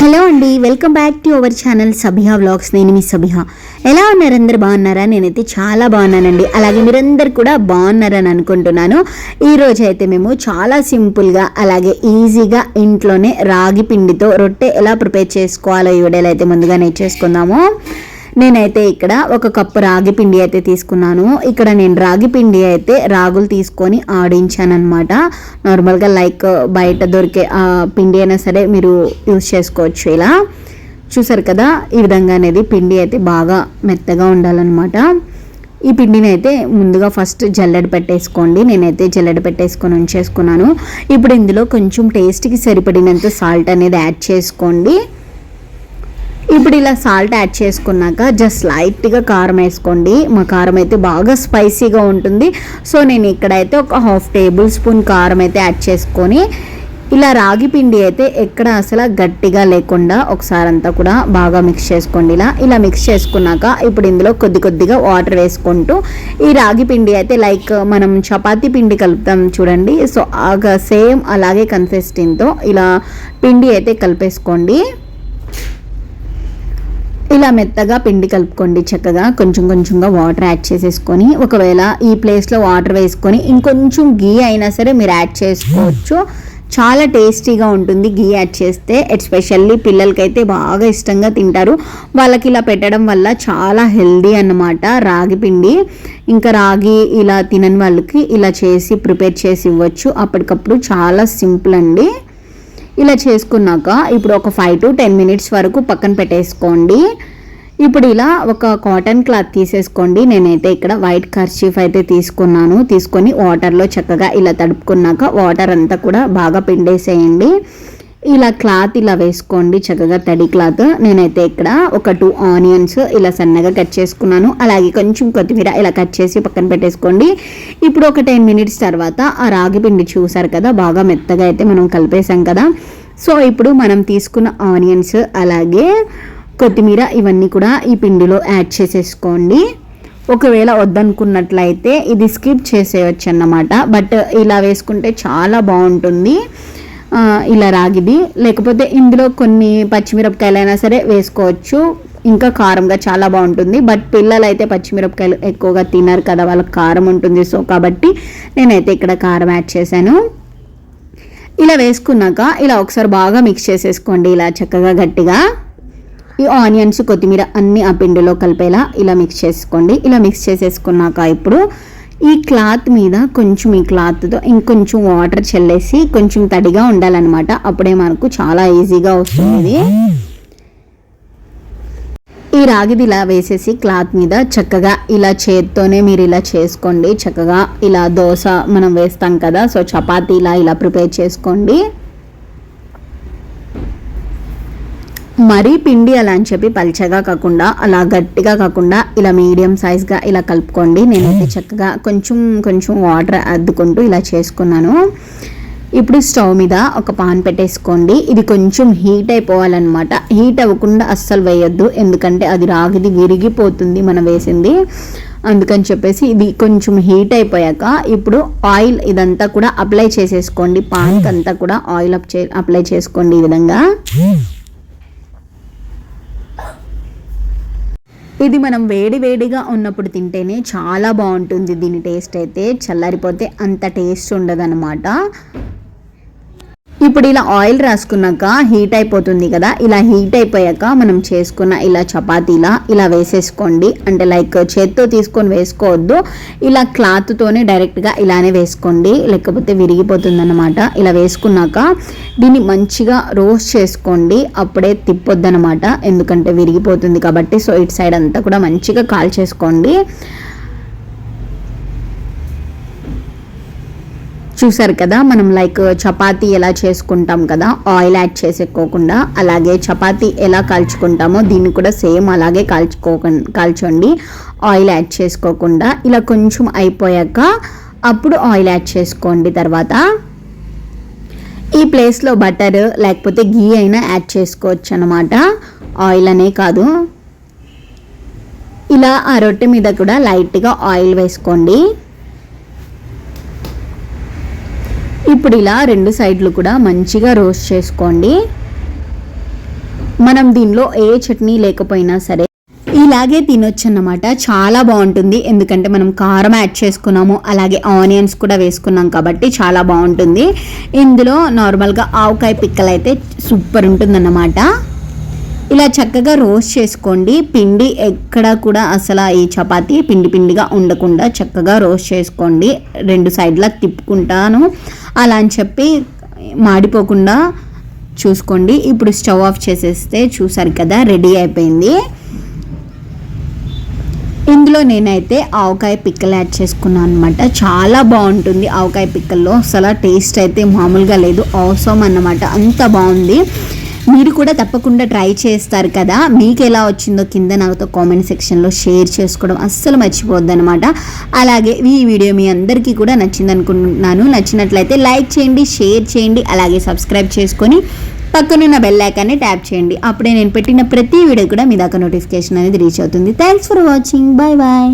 Hello అండి welcome back to our channel Sabiha vlogs. నేను మీ సబిహా. ఎలా ఉన్నారు? అందరు బాగున్నారా? నేనైతే చాలా బాగున్నానండి. అలాగే మీరందరు కూడా బాగున్నారని అనుకుంటున్నాను. ఈ అయితే మేము చాలా సింపుల్గా అలాగే ఈజీగా ఇంట్లోనే రాగి పిండితో రొట్టె ఎలా ప్రిపేర్ చేసుకోవాలో ఈ వీడియోలో అయితే ముందుగా నేర్చేసుకుందాము నేనైతే ఇక్కడ ఒక కప్పు రాగి పిండి అయితే తీసుకున్నాను. ఇక్కడ నేను రాగి పిండి అయితే రాగులు తీసుకొని ఆడించాను అనమాట నార్మల్గా లైక్ బయట దొరికే ఆ పిండి అయినా సరే మీరు యూస్ చేసుకోవచ్చు ఇలా. చూసారు కదా ఈ విధంగా అనేది పిండి అయితే బాగా మెత్తగా ఉండాలన్నమాట. ఈ పిండిని అయితే ముందుగా ఫస్ట్ జల్లెడ పెట్టేసుకోండి. నేనైతే జల్లెడ పెట్టేసుకొని ఉంచేసుకున్నాను. ఇప్పుడు ఇందులో కొంచెం టేస్ట్కి సరిపడినంత సాల్ట్ అనేది యాడ్ చేసుకోండి. ఇప్పుడు ఇలా సాల్ట్ యాడ్ చేసుకున్నాక జస్ట్ లైట్గా కారం వేసుకోండి. మా కారం అయితే బాగా స్పైసీగా ఉంటుంది. సో నేను ఇక్కడైతే ఒక హాఫ్ టేబుల్ స్పూన్ కారం అయితే యాడ్ చేసుకొని ఇలా రాగి పిండి అయితే ఎక్కడ అసలు గట్టిగా లేకుండా ఒకసారి అంతా కూడా బాగా మిక్స్ చేసుకోండి. ఇలా ఇలా మిక్స్ చేసుకున్నాక ఇప్పుడు ఇందులో కొద్ది కొద్దిగా వాటర్ వేసుకుంటూ ఈ రాగి పిండి అయితే లైక్ మనం చపాతీ పిండి కలుపుతాం చూడండి. సో సేమ్ అలాగే కన్సిస్టెంట్తో ఇలా పిండి అయితే కలిపేసుకోండి. ఇలా మెత్తగా పిండి కలుపుకోండి చక్కగా. కొంచెం కొంచెంగా వాటర్ యాడ్ చేసేసుకొని ఒకవేళ ఈ ప్లేస్లో వాటర్ వేసుకొని ఇంకొంచెం గీ అయినా సరే మీరు యాడ్ చేసుకోవచ్చు. చాలా టేస్టీగా ఉంటుంది గీ యాడ్ చేస్తే ఎస్పెషల్లీ పిల్లలకైతే బాగా ఇష్టంగా తింటారు. వాళ్ళకి ఇలా పెట్టడం వల్ల చాలా హెల్దీ అన్నమాట రాగి పిండి. ఇంకా రాగి ఇలా తినని వాళ్ళకి ఇలా చేసి ప్రిపేర్ చేసి ఇవ్వచ్చు. అప్పటికప్పుడు చాలా సింపుల్ అండి. ఇలా చేసుకున్నాక ఇప్పుడు ఒక ఫైవ్ టు టెన్ మినిట్స్ వరకు పక్కన పెట్టేసుకోండి. ఇప్పుడు ఇలా ఒక కాటన్ క్లాత్ తీసేసుకోండి. నేనైతే ఇక్కడ వైట్ కర్చీఫ్ అయితే తీసుకున్నాను. తీసుకొని వాటర్లో చక్కగా ఇలా తడుపుకున్నాక వాటర్ అంతా కూడా బాగా పిండేసేయండి. ఇలా క్లాత్ ఇలా వేసుకోండి. చక్కగా తడి క్లాత్ నేనైతే ఇక్కడ ఒక టూ ఆనియన్స్ ఇలా సన్నగా కట్ చేసుకున్నాను. అలాగే కొంచెం కొత్తిమీర ఇలా కట్ చేసి పక్కన పెట్టేసుకోండి. ఇప్పుడు ఒక టెన్ మినిట్స్ తర్వాత ఆ రాగి పిండి చూసారు కదా బాగా మెత్తగా అయితే మనం కలిపేసాం కదా. సో ఇప్పుడు మనం తీసుకున్న ఆనియన్స్ అలాగే కొత్తిమీర ఇవన్నీ కూడా ఈ పిండిలో యాడ్ చేసేసుకోండి. ఒకవేళ వద్దనుకున్నట్లయితే ఇది స్కిప్ చేసేయచ్చు అన్నమాట బట్ ఇలా వేసుకుంటే చాలా బాగుంటుంది. ఇలా రాగిది. లేకపోతే ఇందులో కొన్ని పచ్చిమిరపకాయలైనా సరే వేసుకోవచ్చు. ఇంకా కారంగా చాలా బాగుంటుంది. బట్ పిల్లలు అయితే పచ్చిమిరపకాయలు ఎక్కువగా తినరు కదా. వాళ్ళకి కారం ఉంటుంది. సో కాబట్టి నేనైతే ఇక్కడ కారం యాడ్ చేశాను. ఇలా వేసుకున్నాక ఇలా ఒకసారి బాగా మిక్స్ చేసేసుకోండి. ఇలా చక్కగా గట్టిగా. ఈ ఆనియన్స్ కొత్తిమీర అన్నీ ఆ పిండిలో కలిపేలా ఇలా మిక్స్ చేసుకోండి. ఇలా మిక్స్ చేసేసుకున్నాక ఇప్పుడు ఈ క్లాత్ మీద కొంచెం ఈ క్లాత్తో ఇంకొంచెం వాటర్ చల్లేసి కొంచెం తడిగా ఉండాలన్నమాట. అప్పుడే మనకు చాలా ఈజీగా వస్తుంది. ఈ రాగిది ఇలా వేసేసి క్లాత్ మీద చక్కగా ఇలా చేత్తోనే మీరు ఇలా చేసుకోండి. చక్కగా ఇలా దోశ మనం వేస్తాం కదా సో చపాతీ ఇలా ఇలా ప్రిపేర్ చేసుకోండి. మరీ పిండి అలా అని చెప్పి పల్చగా కాకుండా అలా గట్టిగా కాకుండా ఇలా మీడియం సైజ్గా ఇలా కలుపుకోండి. నేనైతే చక్కగా కొంచెం కొంచెం వాటర్ అద్దుకుంటూ ఇలా చేసుకున్నాను. ఇప్పుడు స్టవ్ మీద ఒక పాన్ పెట్టేసుకోండి. ఇది కొంచెం హీట్ అయిపోవాలన్నమాట. హీట్ అవ్వకుండా అస్సలు వేయొద్దు. ఎందుకంటే అది రాగిది విరిగిపోతుంది మనం వేసింది. అందుకని చెప్పేసి ఇది కొంచెం హీట్ అయిపోయాక ఇప్పుడు ఆయిల్ ఇదంతా కూడా అప్లై చేసేసుకోండి. పాన్కి అంతా కూడా ఆయిల్ అప్ చే అప్లై చేసుకోండి ఈ విధంగా. ఇది మనం వేడి వేడిగా ఉన్నప్పుడు తింటేనే చాలా బాగుంటుంది. దీని టేస్ట్ అయితే చల్లారిపోతే అంత టేస్ట్ ఉండదన్నమాట. ఇప్పుడు ఇలా ఆయిల్ రాసుకున్నాక హీట్ అయిపోతుంది కదా ఇలా హీట్ అయిపోయాక మనం చేసుకున్న ఇలా చపాతీలా ఇలా వేసేసుకోండి. అంటే లైక్ చేత్తో తీసుకొని వేసుకోవద్దు ఇలా క్లాత్తోనే డైరెక్ట్గా ఇలానే వేసుకోండి. లేకపోతే విరిగిపోతుంది అనమాట ఇలా వేసుకున్నాక దీన్ని మంచిగా రోస్ట్ చేసుకోండి. అప్పుడే తిప్పొద్దనమాట ఎందుకంటే విరిగిపోతుంది కాబట్టి సో ఇటు సైడ్ అంతా కూడా మంచిగా కాల్ చేసుకోండి చూసారు కదా మనం లైక్ చపాతీ ఎలా చేసుకుంటాం కదా ఆయిల్ యాడ్ చేసేకోకుండా అలాగే చపాతీ ఎలా కాల్చుకుంటామో దీన్ని కూడా సేమ్ అలాగే కాల్చుకో కాల్చండి. ఆయిల్ యాడ్ చేసుకోకుండా ఇలా కొంచెం అయిపోయాక అప్పుడు ఆయిల్ యాడ్ చేసుకోండి తర్వాత. ఈ ప్లేస్లో బటర్ లేకపోతే గీ అయినా యాడ్ చేసుకోవచ్చు అనమాట ఆయిల్ అనే కాదు. ఇలా ఆ రొట్టె మీద కూడా లైట్గా ఆయిల్ వేసుకోండి. ఇప్పుడు ఇలా రెండు సైడ్లు కూడా మంచిగా రోస్ట్ చేసుకోండి. మనం దీనిలో ఏ చట్నీ లేకపోయినా సరే ఇలాగే తినొచ్చు అన్నమాట చాలా బాగుంటుంది. ఎందుకంటే మనం కారం యాడ్ చేసుకున్నాము. అలాగే ఆనియన్స్ కూడా వేసుకున్నాం కాబట్టి చాలా బాగుంటుంది. ఇందులో నార్మల్గా ఆవకాయ పిక్కలు అయితే సూపర్ ఉంటుందన్నమాట. ఇలా చక్కగా రోస్ట్ చేసుకోండి. పిండి ఎక్కడ కూడా అసలు ఈ చపాతీ పిండి పిండిగా ఉండకుండా చక్కగా రోస్ట్ చేసుకోండి. రెండు సైడ్లా తిప్పుకుంటాను. అలా అని చెప్పి మాడిపోకుండా చూసుకోండి. ఇప్పుడు స్టవ్ ఆఫ్ చేసేస్తే చూసారు కదా రెడీ అయిపోయింది. ఇందులో నేనైతే ఆవకాయ పిక్కలు యాడ్ చేసుకున్నాను అనమాట చాలా బాగుంటుంది ఆవకాయ పిక్కల్లో. అసలు టేస్ట్ అయితే మామూలుగా లేదు. అవసరం అన్నమాట. అంత బాగుంది. మీరు కూడా తప్పకుండా ట్రై చేస్తారు కదా. మీకు ఎలా వచ్చిందో కింద నాతో కామెంట్ సెక్షన్లో షేర్ చేసుకోవడం అస్సలు మర్చిపోద్దు అనమాట అలాగే ఈ వీడియో మీ అందరికీ కూడా నచ్చింది అనుకుంటున్నాను నచ్చినట్లయితే లైక్ చేయండి షేర్ చేయండి అలాగే సబ్స్క్రైబ్ చేసుకొని పక్కనున్న బెల్ ఐకాన్ని ట్యాప్ చేయండి. అప్పుడే నేను పెట్టిన ప్రతి వీడియో కూడా మీ దాకా నోటిఫికేషన్ అనేది రీచ్ అవుతుంది. Thanks for watching. Bye bye.